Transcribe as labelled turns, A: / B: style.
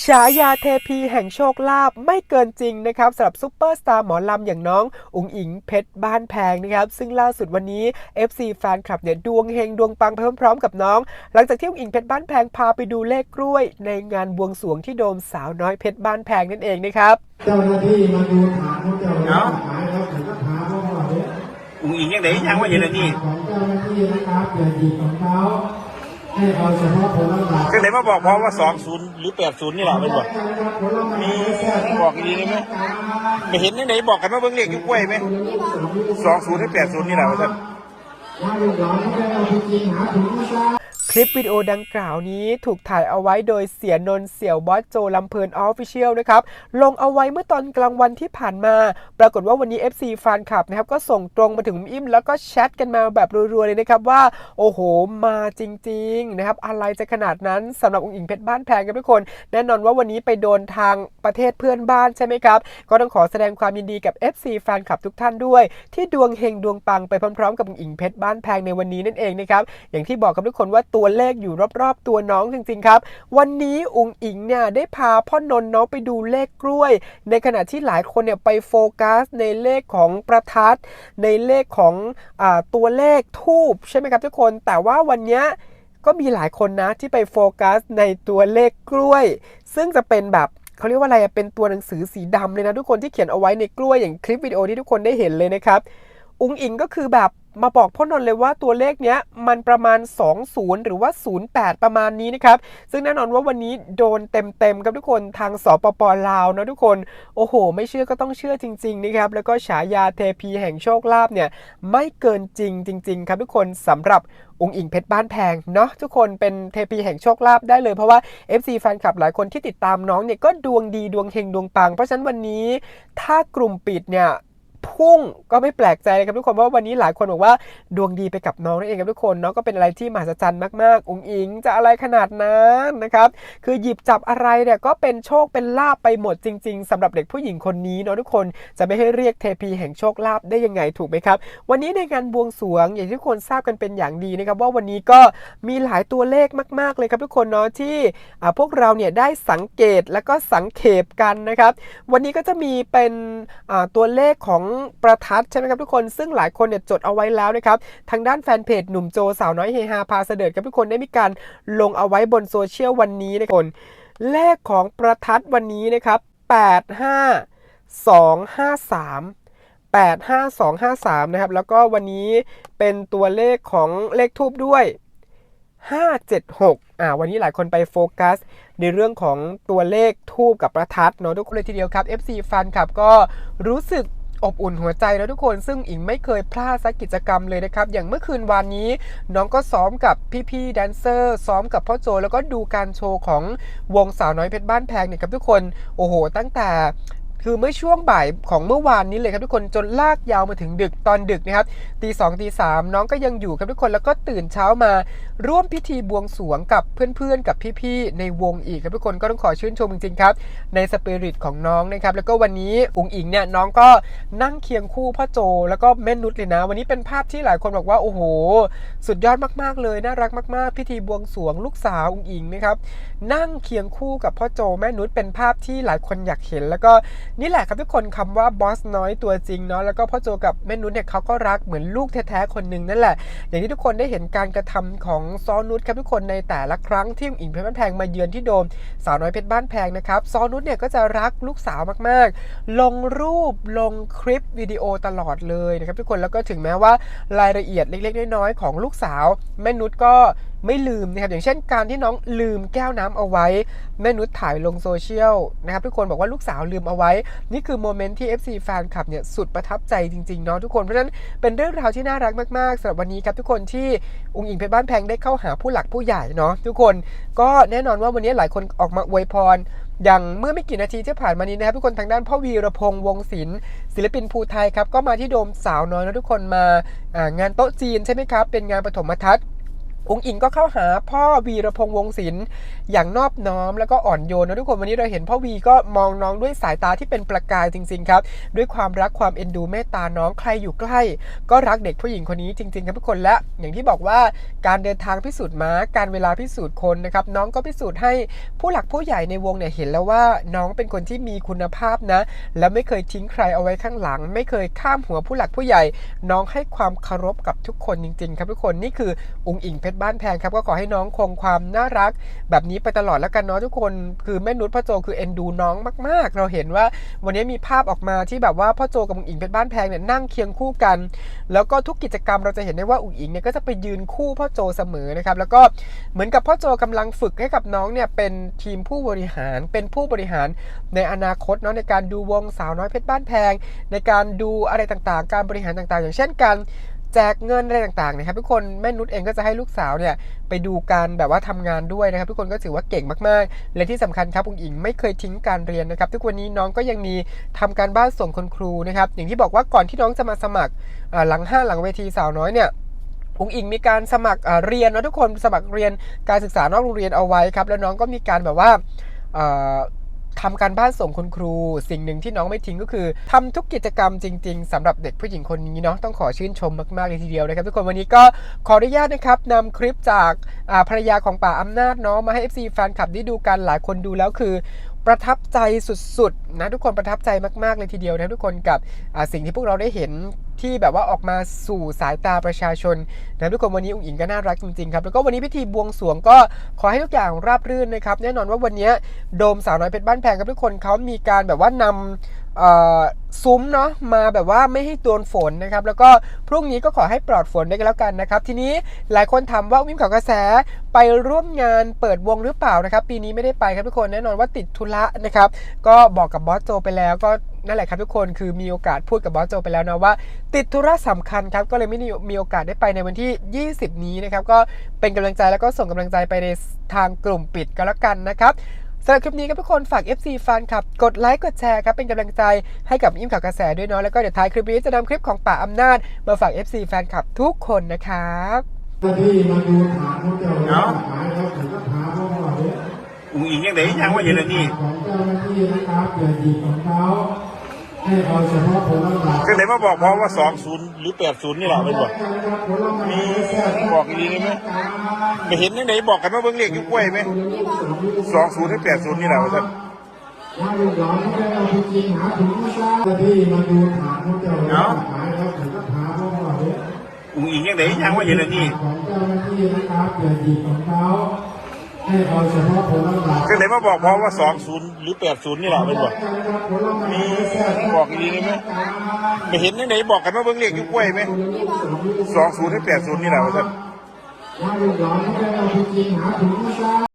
A: ฉายาเทพีแห่งโชคลาภไม่เกินจริงนะครับสำหรับซุปเปอร์สตาร์หมอลำอย่างน้อง อุ๋งอิงเพชรบ้านแพงนะครับ ซึ่งล่าสุดวันนี้ FC แฟนคลับเนี่ยดวงเฮงดวงปังไปพร้อมๆกับน้อง หลังจากที่อุ๋งอิงเพชรบ้านแพงพาไปดูเลขกล้วย ในงานบวงสรวงที่โดมสาวน้อยเพชรบ้านแพงนั่นเองนะครับ
B: เจ้าหน้าที่มาดูฐานของเจ้าแล้วขายแล้วผมก็ถามว่าว่าเนี่ย
C: อุ้งอิงยังไงยังว่าอย่างนี้
B: ของเจ้าหน้าที่นะครับอย่าหยิบของเขา ให้เอาเฉพาะผลไม้
C: ก็เลยมาบอกพร้อมว่าสองศูนย์หรือแปดศูนย์นี่แหละไม่บอก
B: ผลไม้
C: มีบอกดีได้ไหมไม่เห็นยังไงบอกกันว่าเบิ่งเลขอยุ่กล้วยไหมสองศูนย์หรือแปดศูนย์นี่แหละว่าท่าน
A: คลิปวิดีโอดังกล่าวนี้ถูกถ่ายเอาไว้โดยเสียนนเสี่ยวบอสโจลำเพลินออฟฟิเชียลนะครับ ลงเอาไว้เมื่อตอนกลางวันที่ผ่านมา ปรากฏว่าวันนี้ FC แฟนคลับนะครับ ก็ส่งตรงมาถึงอิ่ม แล้วก็แชทกันมาแบบรัวๆเลยนะครับว่า โอ้โห มาจริง ๆ นะครับ อะไรจะขนาดนั้นสำหรับองค์อิงเพชรบ้านแพงกันทุกคน แน่นอนว่าวันนี้ไปโดนทางประเทศเพื่อนบ้านใช่ไหมครับ ก็ต้องขอแสดงความยินดีกับ FC แฟนคลับทุกท่านด้วย ที่ดวงเฮงดวงปังไปพร้อมๆ กับองค์อิงเพชรบ้านแพงในวันนี้นั่นเองนะครับอย่างที่บอกกับทุกคนว่าตัววเลขอยู่รอบๆ ตัวน้องจริงๆครับ วันนี้อุงอิงเนี่ยได้พาพ่อนนท์น้องไปดูเลขกล้วย ในขณะที่หลายคนเนี่ยไปโฟกัสในเลขของประทัด ในเลขของอตัวเลขทูบใช่ไหมครับทุกคน แต่ว่าวันนี้ก็มีหลายคนนะที่ไปโฟกัสในตัวเลขกล้วย ซึ่งจะเป็นแบบเขาเรียกว่าอะไรเป็นตัวหนังสือสีดำเลยนะทุกคนที่เขียนเอาไว้ในกล้วยอย่างคลิปวิดีโอที่ทุกคนได้เห็นเลยนะครับ อุงอิงก็คือแบบมาบอกพ่อนนท์เลยว่าตัวเลขเนี้ยมันประมาณ 20 หรือว่า 08 ประมาณนี้นะครับ ซึ่งแน่นอนว่าวันนี้โดนเต็มๆครับทุกคนทางสปปลาวนะทุกคน โอ้โห ไม่เชื่อก็ต้องเชื่อจริงๆนะครับ แล้วก็ฉายาเทพีแห่งโชคลาภเนี่ยไม่เกินจริงจริง ๆ ครับทุกคนสำหรับองค์อิงเพชรบ้านแพงเนาะทุกคนเป็นเทพีแห่งโชคลาภได้เลยเพราะว่า FC แฟนคลับหลายคนที่ติดตามน้องเนี่ยก็ดวงดีดวงเฮงดวงปัง เพราะฉะนั้นวันนี้ถ้ากลุ่มปิดเนี่ย พุ่งก็ไม่แปลกใจเลยครับทุกคนเพราะวันนี้หลายคนบอกว่าดวงดีไปกับน้องนั่นเองครับทุกคนเนาะก็เป็นอะไรที่มหัศจรรย์มากๆอุงอิงจะอะไรขนาดนั้นนะครับคือหยิบจับอะไรเนี่ยก็เป็นโชคเป็นลาบไปหมดจริง ๆสำหรับเด็กผู้หญิงคนนี้เนาะทุกคนจะไม่ให้เรียกเทพีแห่งโชคลาภได้ยังไงถูกไหมครับ วันนี้ในงานบวงสรวงอย่างที่ทุกคนทราบกันเป็นอย่างดีนะครับว่าวันนี้ก็มีหลายตัวเลขมาก ๆ เลยครับทุกคนเนาะที่พวกเราเนี่ยได้สังเกตแล้วก็สังเขปกันนะครับ วันนี้ก็จะมีเป็นตัวเลขของประทัดใช่ไหมครับทุกคนซึ่งหลายคนเนี่ยจดเอาไว้แล้วนะครับทางด้านแฟนเพจหนุ่มโจสาวน้อยเฮฮาพาเสดิร์ดครับทุกคนได้มีการลงเอาไว้บนโซเชียลวันนี้นะครับคนเลขของประทัดวันนี้นะครับ 85253 85253 นะครับ แล้วก็วันนี้เป็นตัวเลขของเลขทูบด้วย 576 อ่า วันนี้หลายคนไปโฟกัส ในเรื่องของตัวเลขทูบกับประทัดเนาะทุกคนเลยทีเดียวครับ FC ฟันครับก็รู้สึก อบอุ่นหัวใจแล้วทุกคน ซึ่งอิงไม่เคยพลาดสักกิจกรรมเลยนะครับ อย่างเมื่อคืนวานนี้ น้องก็ซ้อมกับพี่ๆแดนเซอร์ ซ้อมกับพ่อโจ แล้วก็ดูการโชว์ของวงสาวน้อยเพชรบ้านแพงเนี่ยครับทุกคน โอ้โห ตั้งแต่ คือเมื่อช่วงบ่ายของเมื่อวานนี้เลยครับทุกคนจนลากยาวมาถึงดึกตอนดึกนะครับตีสองตีสามน้องก็ยังอยู่ครับทุกคนแล้วก็ตื่นเช้ามาร่วมพิธีบวงสรวงกับเพื่อนๆ กับพี่ๆ ในวงอีกครับทุกคนก็ต้องขอชื่นชมจริงๆครับ ในสปิริตของน้องนะครับแล้วก็วันนี้อุ๋งอิงเนี่ยน้องก็นั่งเคียงคู่พ่อโจ แล้วก็แม่นุชเลยนะ วันนี้เป็นภาพที่หลายคนบอกว่าโอ้โห สุดยอดมากๆเลยน่ารักมากๆ พิธีบวงสรวงลูกสาวอุ๋งอิงนะครับนั่งเคียงคู่กับพ่อโจแม่นุชเป็นภาพที่หลายคนอยากเห็นแล้วก็นี่แหละครับทุกคนคำว่าบอสน้อยตัวจริงเนาะแล้วก็พ่อโจกับแม่นุชเนี่ยเขาก็รักเหมือนลูกแท้ๆคนหนึ่งนั่นแหละ อย่างที่ทุกคนได้เห็นการกระทำของซอนุชครับทุกคนในแต่ละครั้งที่อิงเพชรบ้านแพงมาเยือนที่โดม สาวน้อยเพชรบ้านแพงนะครับซอนุชเนี่ยก็จะรักลูกสาวมากๆ ลงรูปลงคลิปวิดีโอตลอดเลยนะครับทุกคนแล้วก็ถึงแม้ว่ารายละเอียดเล็กๆน้อยๆของลูกสาว แม่นุชก็ ไม่ลืมนะครับอย่างเช่นการที่น้องลืมแก้วน้ำเอาไว้ แม่นุชถ่ายลงโซเชียลนะครับทุกคนบอกว่าลูกสาวลืมเอาไว้ นี่คือโมเมนต์ที่ FC แฟนคลับเนี่ยสุดประทับใจจริงๆเนาะทุกคนเพราะฉะนั้นเป็นเรื่องราวที่น่ารักมากๆสำหรับวันนี้ครับทุกคนที่องค์หญิงเพชรบ้านแพงได้เข้าหาผู้หลักผู้ใหญ่เนาะทุกคนก็แน่นอนว่าวันนี้หลายคนออกมาอวยพรอย่างเมื่อไม่กี่นาทีที่ผ่านมานี้นะครับทุกคนทางด้านพ่อวีรพงษ์วงศิลป์ศิลปินภูไทยครับก็มาที่โดมสาวน้อยนะทุกคนมาอ่างานโต๊ะจีนใช่ไหมครับเป็นงานปฐมทัศน์ องค์อิงก็เข้าหาพ่อวีรพงษ์วงศิลป์อย่างนอบน้อมแล้วก็อ่อนโยนนะทุกคนวันนี้เราเห็นพ่อวีก็มองน้องด้วยสายตาที่เป็นประกายจริง ๆ ครับ ด้วยความรักความเอ็นดูเมตตาน้องใครอยู่ใกล้ ก็รักเด็กผู้หญิงคนนี้จริง ๆ ครับทุกคนและอย่างที่บอกว่าการเดินทางพิสูจน์ม้าการเวลาพิสูจน์คนนะครับน้องก็พิสูจน์ให้ผู้หลักผู้ใหญ่ในวงเนี่ยเห็นแล้วว่าน้องเป็นคนที่มีคุณภาพนะ และไม่เคยทิ้งใครเอาไว้ข้างหลัง ไม่เคยข้ามหัวผู้หลักผู้ใหญ่ น้องให้ความเคารพกับทุกคนจริง ๆ ครับทุกคนนี่คือองค์อิงเพชรบ้านแพงครับก็ขอให้น้องคงความน่ารัก แบบนี้ไปตลอดแล้วกันเนาะทุกคนคือแม่นุชพ่อโจคือเอ็นดูน้องมาก ๆ เราเห็นว่าวันนี้มีภาพออกมาที่แบบว่าพ่อโจกับองค์อิงเพชรบ้านแพงเนี่ยนั่งเคียงคู่กัน แล้วก็ทุกกิจกรรมเราจะเห็นได้ว่าอุ๋งอิงเนี่ยก็จะไปยืนคู่พ่อโจเสมอนะครับแล้วก็เหมือนกับพ่อโจกำลังฝึกให้กับน้องเนี่ยเป็นทีมผู้บริหารเป็นผู้บริหารในอนาคตเนาะในการดูวงสาวน้อยเพชรบ้านแพง ในการดูอะไรต่างๆ การบริหารต่างๆ อย่างเช่นการ แจกเงินอะไรต่างๆนะครับทุกคนแม่นุชเองก็จะให้ลูกสาวเนี่ยไปดูการแบบว่าทำงานด้วยนะครับ ทุกคนก็ถือว่าเก่งมากๆ และที่สำคัญครับอุ๋งอิงไม่เคยทิ้งการเรียนนะครับ ทุกวันนี้น้องก็ยังมีทำการบ้านส่งคุณครูนะครับ อย่างที่บอกว่าก่อนที่น้องจะมาสมัครหลังห้าหลังเวทีสาวน้อยเนี่ยอุ๋งอิงมีการสมัครเรียนนะทุกคนสมัครเรียนการศึกษานอกโรงเรียนเอาไว้ครับ แล้วน้องก็มีการแบบว่า ทำการบ้านส่งคุณครู สิ่งหนึ่งที่น้องไม่ทิ้งก็คือทำทุกกิจกรรมจริง ๆสำหรับเด็กผู้หญิงคนนี้เนาะต้องขอชื่นชมมากๆเลยทีเดียวนะครับทุกคนวันนี้ก็ขออนุญาตนะครับนำคลิปจากภรรยาของป่าอำนาจเนาะมาให้ FC แฟนคลับได้ดูกันหลายคนดูแล้วคือ ประทับใจสุดๆนะทุกคนประทับใจมากๆเลยทีเดียวนะทุกคนกับสิ่งที่พวกเราได้เห็นที่แบบว่าออกมาสู่สายตาประชาชนนะทุกคนวันนี้อุ๋งอิงก็น่ารักจริงๆครับแล้วก็วันนี้พิธีบวงสรวงก็ขอให้ทุกอย่างราบรื่นนะครับแน่นอนว่าวันนี้โดมสาวน้อยเพชรบ้านแพงครับทุกคนเขามีการแบบว่านำเอ่อ ซุ้มเนาะมาแบบว่าไม่ให้โดนฝนนะครับ แล้วก็พรุ่งนี้ก็ขอให้ปลอดฝนได้กันแล้วกันนะครับ ทีนี้หลายคนถามว่าวิ่งข่าวกระแสไปร่วมงานเปิดวงหรือเปล่านะครับ ปีนี้ไม่ได้ไปครับทุกคนแน่นอนว่าติดธุระนะครับ ก็บอกกับบอสโจไปแล้วก็นั่นแหละครับทุกคนคือมีโอกาสพูดกับบอสโจไปแล้วนะว่า ติดธุระสำคัญครับก็เลยไม่ได้มีโอกาสได้ไปในวันที่ 20 นี้นะครับ ก็เป็นกำลังใจแล้วก็ส่งกำลังใจไปในทางกลุ่มปิดก็แล้วกันนะครับ สำหรับคลิปนี้ครับทุกคนฝาก FC ฟันครับ กดไลค์กดแชร์ครับเป็นกำลังใจให้กับยิ้มข่าวกระแสด้วยเนาะแล้วก็เดี๋ยวท้ายคลิปนี้จะนำคลิปของป่าอำนาจ มาฝาก FC แฟนคลับทุกคนนะครับ
B: เจ้าที่มาดูฐานของเจ้าหน้าที่ครับถึงก็ถามว่าว่าเนี่ย
C: อุ้งอิงยังไงยังว่าเห็นอันนี้
B: ของเจ้าหน้าที่นะครับอย่าหยิบของเขา ให้เอาเฉพาะผลไม้
C: จังไหนมาบอกพอว่าสองศูนย์หรือแปดศูนย์นี่แหละไม่บอก
B: ม้
C: บอกอีกทีได้ไหมไม่เห็นยังไงบอกกันว่าเบิ่งเลขอยู่กล้วยไหมสองศูนย์หรือแปดศูนย์นี่แหละท่าน
B: ถ้าลูกหลานไม่ได้เอาไปกินหาถุงมาซะเจ้าที่มาดูฐานของเจ้าหน้าที่ครับถึงก็ถามว่า
C: อุ้งอิงยังไงยังว่าเห็นอันนี้
B: ของเจ้าหน้าที่นะครับอย่าหยิบของเขา ให้เอาเฉพาะผลไม้
C: จังไหนมาบอกพอว่าสองศูนย์หรือแปดศูนย์นี่แหละไม่บอก
B: ผลไม้
C: บอกอีกทีได้ไหมไม่เห็นยังไงบอกกันว่าเบิ่งเลขอยู่กล้วยไหมสองศูนย์หรือแปดศูนย์นี่แหละท่าน
B: ถ้าลูกหลาน